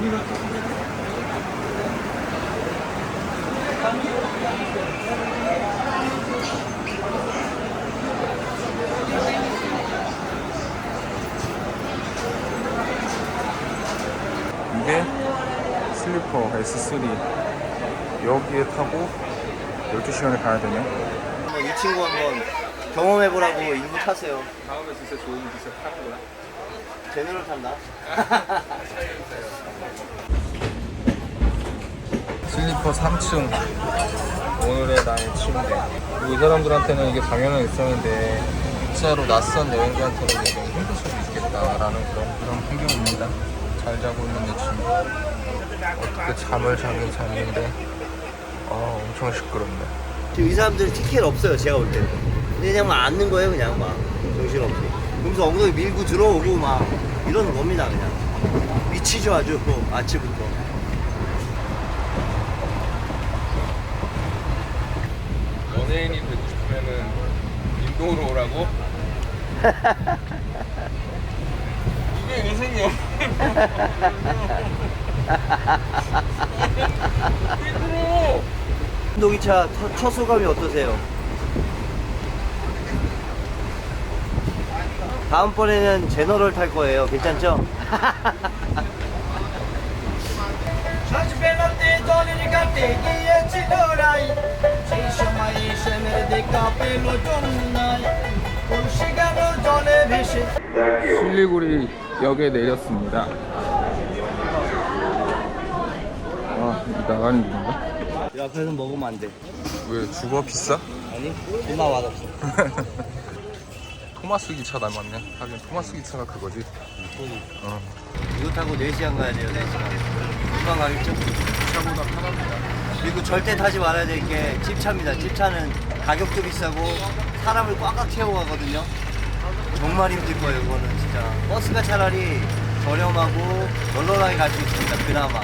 이게 슬리퍼 S3 여기에 타고 12시간을 가야 되네 한번 이 친구 한번 경험해보라고 인구 타세요. 다음에 진짜 좋은 기사 타는 거야? 제대로 탄다. 슬리퍼 3층 오늘의 나의 침대 그리고 이 사람들한테는 이게 당연한 일상인데 진짜로 낯선 여행자한테는 너무 힘들 수도 있겠다라는 그런 그런 풍경입니다 잘 자고 있는 내 친구 어떻게 잠을 자긴 잤는데 아 엄청 시끄럽네 지금 이 사람들 티켓 없어요. 제가 볼 때는. 그냥 막 앉는 거예요. 그냥 막 정신없이. 그러면서 엉덩이 밀고 들어오고 막 이러는 겁니다. 그냥. 미치죠 아주 아침부터. 연예인이 되고 싶으면은 인도로 오라고? 이게 인생이야 인도로 운동기차 첫- 첫 소감이 어떠세요? 다음번에는 제너럴 탈 거예요. 괜찮죠? 실리구리 역에 내렸습니다. 아, 나가는? 이 앞에서 먹으면 안 돼. 왜 죽어 비싸? 아니, 존나 맛없어. 토마스 기차 닮았네. 하긴 토마스 기차가 그거지. 어. 이거 타고 4시간 가야 돼요, 4시간. 금방 가겠죠? 차보다 편합니다. 그리고 절대 타지 말아야 될게 찝차입니다. 찝차는 가격도 비싸고 사람을 꽉꽉 채워 가거든요. 정말 힘들 거예요, 그거는 진짜. 버스가 차라리 저렴하고 널널하게 갈 수 있습니다, 그나마.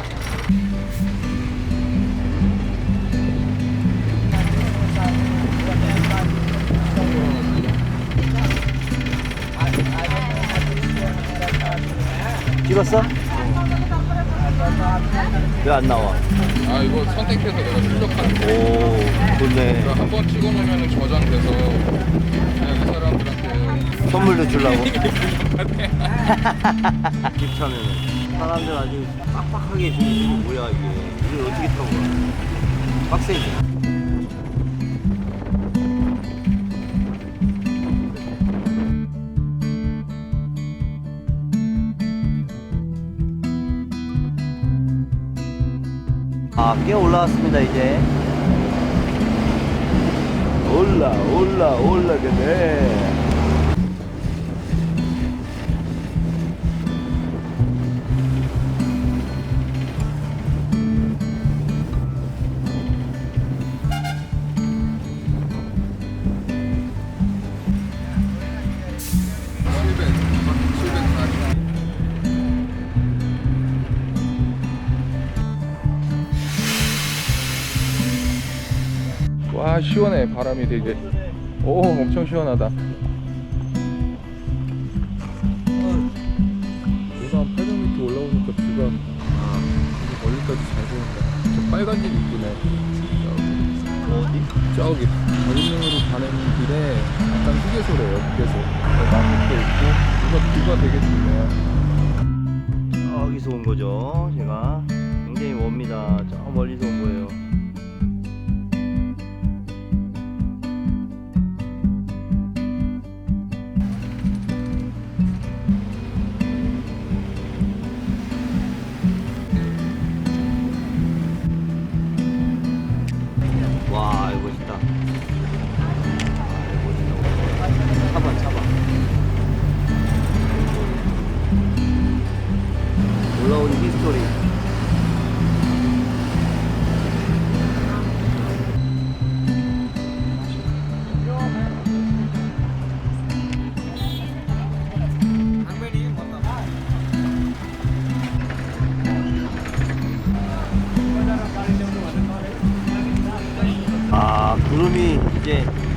찍었어? 왜 안 나와? 아 이거 선택해서 내가 출력하는 거. 오, 좋네. 한번 찍어놓으면 저장돼서 그냥 이 사람들한테 선물도 주려고. 깁차는 사람들 아주 빡빡하게 주고 뭐야 이게 이걸 어떻게 타고 가? 빡세지. 아, 꽤 올라왔습니다 이제. 올라, 올라, 올라가네. 와 시원해 바람이 되게. 오 엄청 시원하다. 내가 한 800m 올라오니까 비가 되게 멀리까지 잘 보인다. 저 빨간 집 이쁘네 어디? 저기 전릉으로 가는 길에 약간 휴게소래요 휴게소. 나무도 있고 비가, 비가 되게 좋네요. 저기서 온 거죠. 제가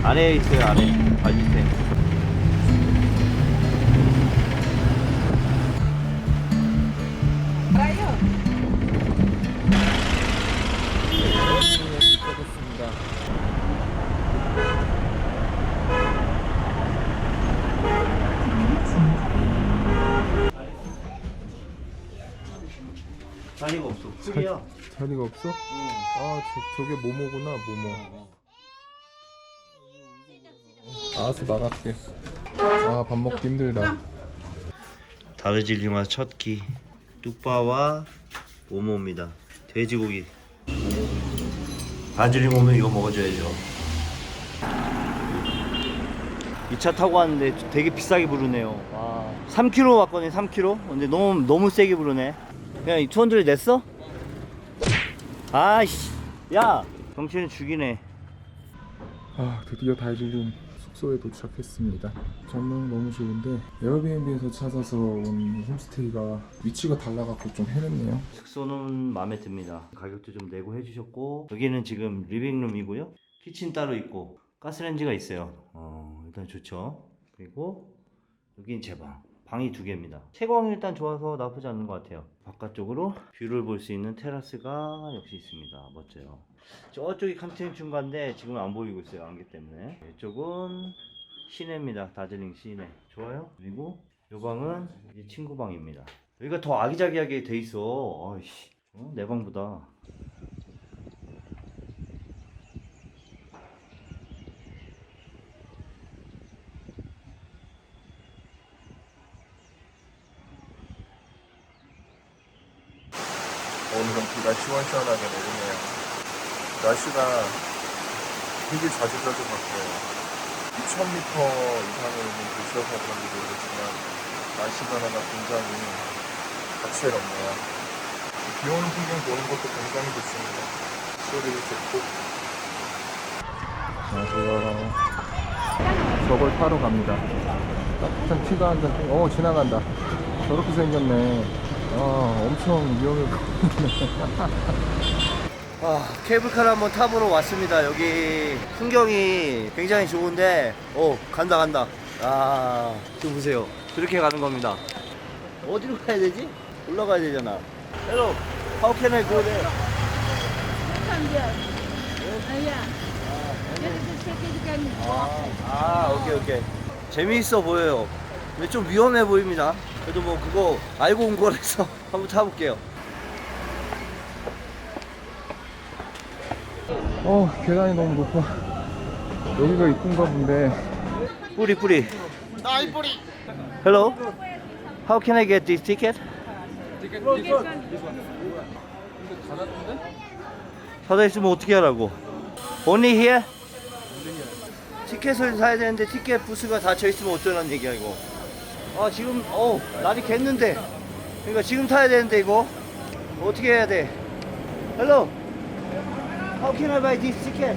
아래에 있어요 아래 아 밑에 자리가 없어. 자리가 없어? 아 저, 저게 모모구나 모모. 어, 어. 알았어, 나갈게. 아, 밥 먹기 힘들다. 다르질링화 첫끼 뚝바와 모모입니다. 돼지고기. 다르질링 오면 이거 먹어줘야죠. 이차 타고 왔는데 되게 비싸게 부르네요. 와. 3km 왔거든요, 3km. 근데 너무 너무 세게 부르네. 그냥 이 투원들이 냈어? 아이씨, 야, 정신을 죽이네. 아, 드디어 다이질린 숙소에 도착했습니다. 전망 너무 좋은데 에어비앤비에서 찾아서 온 홈스테이가 위치가 달라갖고 좀 헤맸네요. 숙소는 마음에 듭니다. 가격도 좀 내고 해주셨고 여기는 지금 리빙룸이고요. 키친 따로 있고 가스레인지가 있어요. 어, 일단 좋죠. 그리고 여긴 제 방. 방이 두 개입니다. 채광이 일단 좋아서 나쁘지 않은 것 같아요. 바깥쪽으로 뷰를 볼 수 있는 테라스가 역시 있습니다. 멋져요. 저쪽이 칸틴 중간데 지금 안 보이고 있어요. 안개 때문에. 이쪽은 시내입니다. 다즐링 시내. 좋아요. 그리고 이 방은 친구 방입니다. 여기가 더 아기자기하게 돼 있어. 아이씨. 어? 내 방보다. 오늘은 비가 시원시원하게 내리네요. 날씨가 되게 자주 자주 바뀌어요. 2000m 이상을 있는 도시여서 그런지 모르겠지만 날씨 변화가 굉장히 다채롭네요. 비 오는 풍경 보는 것도 굉장히 좋습니다. 소리도 좋고. 안녕하세요. 저걸 타러 갑니다. 따뜻한 티가 한 잔, 어, 지나간다. 저렇게 생겼네. 아, 엄청 위험해 보이네. 아, 케이블카를 한번 타보러 왔습니다. 여기 풍경이 굉장히 좋은데, 오, 간다, 간다. 아, 좀 보세요. 저렇게 가는 겁니다. 어디로 가야 되지? 올라가야 되잖아. Hello, how can I go there? Here. Uh, yeah. Can walk. 아, 오케이, 오케이. 재미있어 보여요. 근데 좀 위험해 보입니다. 그래도 뭐 그거 알고 온 거라서 한번 타볼게요. 어, 계단이 너무 높아. 여기가 입구인가 본데. 뿌리, 뿌리. 나이 뿌리. Hello, how can I get this ticket? 닫아 있으면 어떻게 하라고? Only here? 티켓을 사야 되는데 티켓 부스가 닫혀 있으면 어쩌라는 얘기야 이거. 아 지금 어 날이 겠는데. 그러니까 지금 타야 되는데 이거 어떻게 해야 돼? Hello, how can I buy this ticket?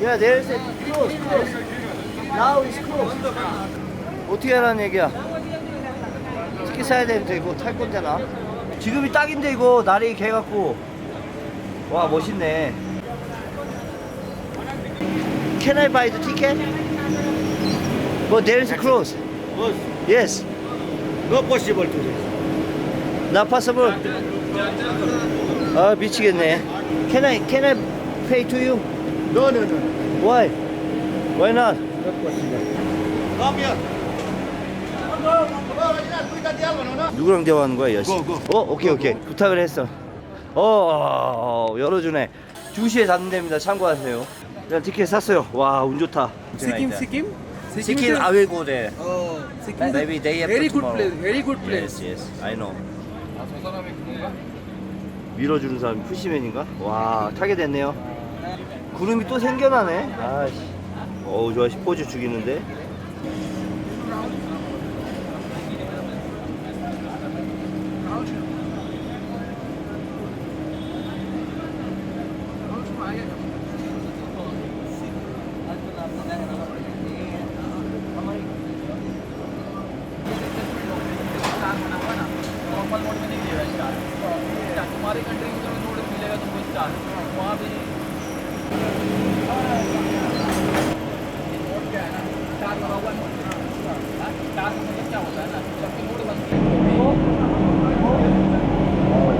Yeah, there's a close, close. Now it's close. 어떻게 하라는 얘기야? 티켓 사야 되는데 이거 탈 건잖아. 지금이 딱인데 이거 날이 개 갖고. 와 멋있네. Can I buy the ticket? But there is a close. Yes. No possible today. Not possible. 아 미치겠네. Can I can I pay to you? No, no, no. Why? Why not? Come here. 누구랑 대화하는 거야, 여시? Go, go. 어, 오케이, 오케이. 부탁을 했어. 어, 어, 어, 열어주네. 2시에 닫는답니다. 참고하세요. 일단 티켓 샀어요. 와, 운 좋다. Sikkim, Sikkim? 치킨 I will go there. Oh, Sikkim. Maybe day after Very good tomorrow. place. Very good place. Yes, yes. I know. 아, 저 사람이 그건가? 밀어주는 사람이 푸시맨인가? 와, 타게 됐네요. 구름이 또 생겨나네. 아씨. 어우, 좋아. 포즈 죽이는데.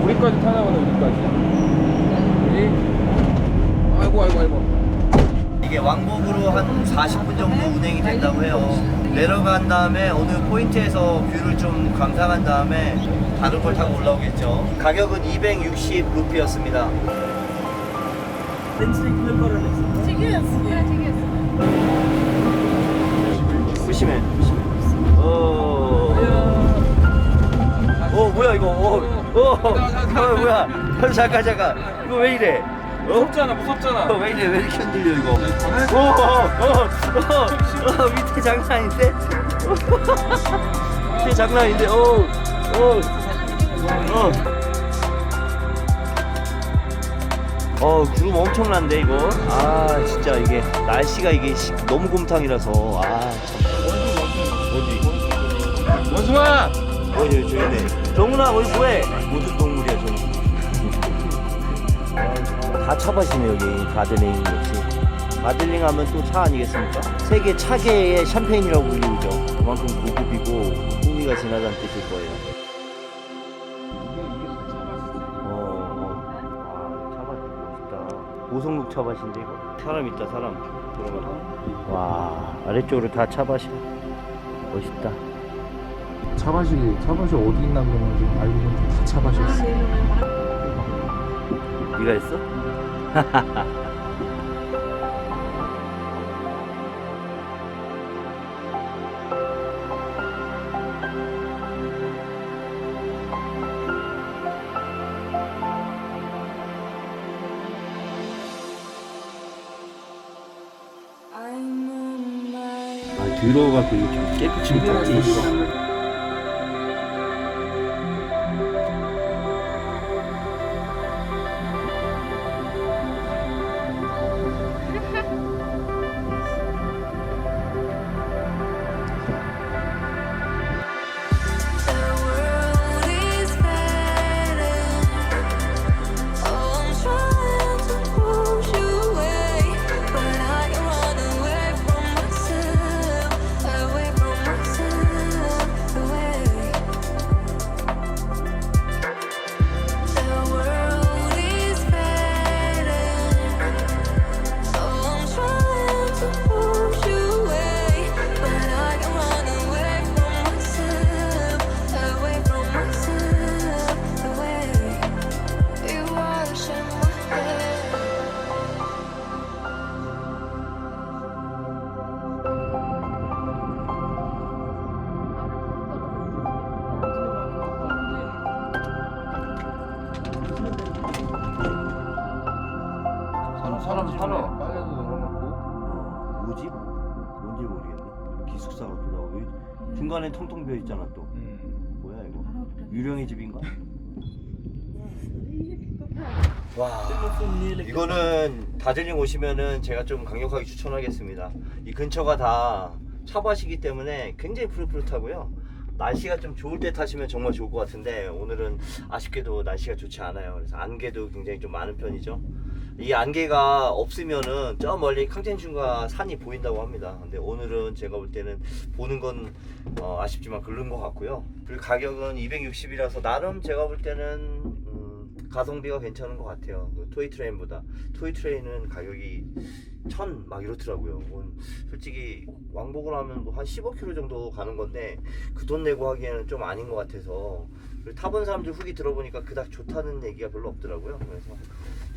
우리까지 타나 보네, 우리까지. 여기. 아이고, 아이고, 아이고. 이게 왕복으로 한 40분 정도 운행이 된다고 해요. 내려간 다음에 어느 포인트에서 뷰를 좀 감상한 다음에 다른 걸 타고 올라오겠죠. 가격은 260 루피였습니다. 되겠어요. 되겠어요. 조심해 조심해. 어어 뭐야 이거. 어어. 뭐야. 잠깐 잠깐. 이거 왜 이래? 무섭잖아 무섭잖아. 어, 왜 이래? 왜 이렇게 흔들려 이거? 오어어어 어, 밑에 장난 아닌데? 밑에 장난 아닌데? 어어어. 어, 구름 엄청난데 이거? 아, 진짜 이게 날씨가 이게 시- 너무 곰탕이라서 아, 참. 어디? 원숭아 어디 저기네. 정훈아, 어디 뭐해? 무슨 동물이야, 저는? 다 차밭이네 여기 가들링 역시 가들링 하면 또 차 아니겠습니까? 세계 차계의 샴페인이라고 불리우죠 그만큼 고급이고 풍미가 진하다는 뜻일 거예요 고성록 차밭인데 이거. 사람 있다 사람. 들어가 와 아래쪽으로 다 차밭이야. 멋있다. 차밭이 차밭이 어디 있나 그러면 지금 알고 보니까 다 차밭이었어. 네가 했어? 아, 들어가고 이거 좀 깨끗이 중간에 통통 비어 있잖아 또. 음. 뭐야 이거? 유령의 집인가? 와. 이거는 다들링 오시면은 제가 좀 강력하게 추천하겠습니다. 이 근처가 다 차밭이기 때문에 굉장히 푸릇푸릇하고요. 날씨가 좀 좋을 때 타시면 정말 좋을 것 같은데 오늘은 아쉽게도 날씨가 좋지 않아요. 그래서 안개도 굉장히 좀 많은 편이죠 이 안개가 없으면은 저 멀리 캉텐춘과 산이 보인다고 합니다. 근데 오늘은 제가 볼 때는 보는 건 어, 아쉽지만 글른 것 같고요. 그리고 가격은 260이라서 나름 제가 볼 때는 음, 가성비가 괜찮은 것 같아요. 그 토이 트레인보다. 토이 트레인은 가격이 천 막 이렇더라고요. 솔직히 왕복을 하면 뭐 한 15km 정도 가는 건데 그 돈 내고 하기에는 좀 아닌 것 같아서 타본 사람들 후기 들어보니까 그닥 좋다는 얘기가 별로 없더라고요. 그래서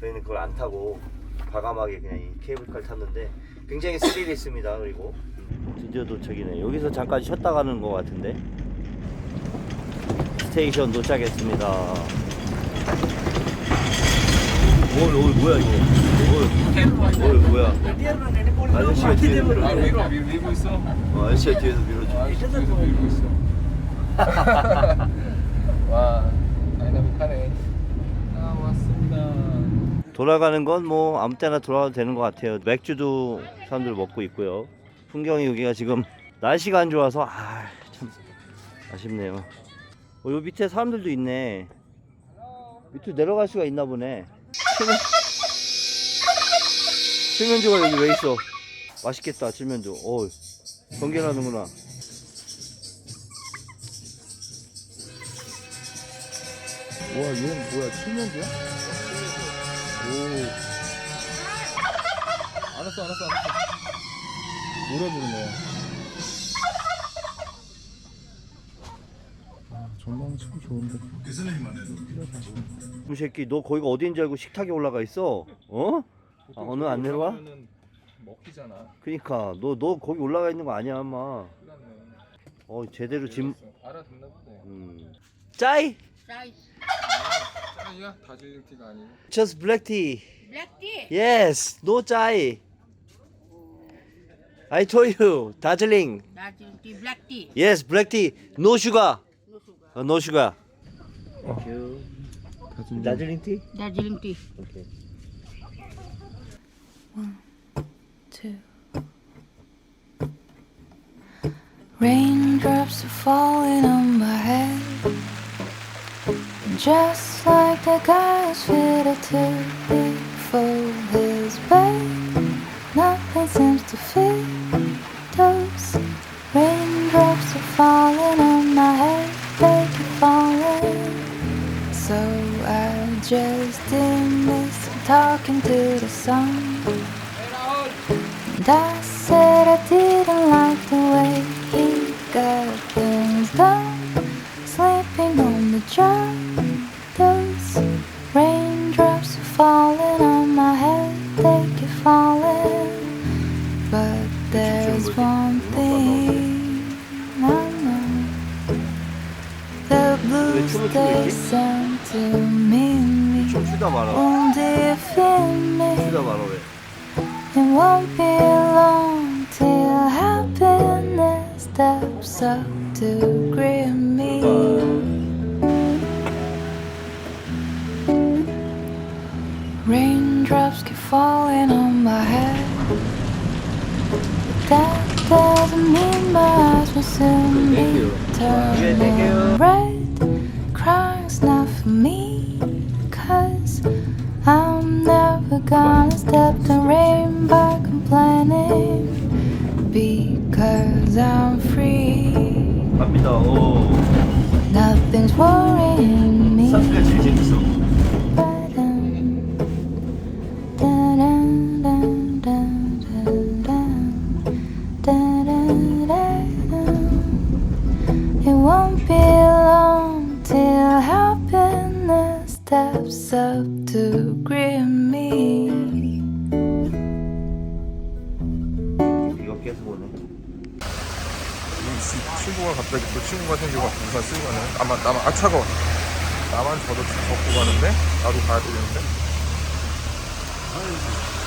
저희는 그걸 안 타고 과감하게 그냥 이 케이블카를 탔는데 굉장히 스릴이 있습니다. 그리고 드디어 도착이네. 여기서 잠깐 쉬었다 가는 것 같은데. 스테이션 도착했습니다 어, 어, 뭐야 이거 어, 어, 뭐야 아저씨가 뒤에서 밀어 아 밀어 밀- 밀고 있어 어, 아저씨가 뒤에서 밀어줘 뒤에서 밀고 있어 와 다이나믹하네 아 왔습니다 돌아가는 건 뭐 아무 때나 돌아가도 되는 것 같아요. 맥주도 사람들 먹고 있고요. 풍경이 여기가 지금 날씨가 안 좋아서 아 참 아쉽네요. 어, 요 밑에 사람들도 있네. 밑으로 내려갈 수가 있나 보네. 칠면 칠면조가 여기 왜 있어? 맛있겠다 칠면조. 어 번개나는구나. 와 얘는 뭐야 칠면조야? 오. 알았어 알았어 알았어 노래 부르네 참 좋은데. 이 새끼 너 거기가 어디인지 알고 식탁에 올라가 있어? 어? 아, 오늘 안 내려와? 먹히잖아. 그니까 너 너 거기 올라가 있는 거 아니야 아마. 어 제대로 짐. 알아듣나 보네. 음. 짜이. 짜이야? 다질링 티가 아니고. Just black tea. Black tea. Yes. No 짜이. I told you. 다즐링. Darjeeling tea, black tea. Yes. Black tea. No sugar. No sugar. 어. 다질링. 다즐링 티? Darjeeling tea. 오케이. two. Raindrops are falling on my head. Just like the guy's fitted too big there's one thing I know. The blues they sent to me. Won't defeat me? It won't be long till happiness steps up to greet me. Raindrops keep falling on my head. That doesn't mean my eyes will soon be turning red. Crying's not for me, cause I'm never gonna step the rain by complaining. Because I'm free. Nothing's worrying me. up to grim me. 이거 계속 친구가 갑자기 또 친구가 생기고 부산 쓰고 가네. 아마 나만 아 차가워. 나만 저도 젖고 가는데 나도 가야 되는데. 아이고.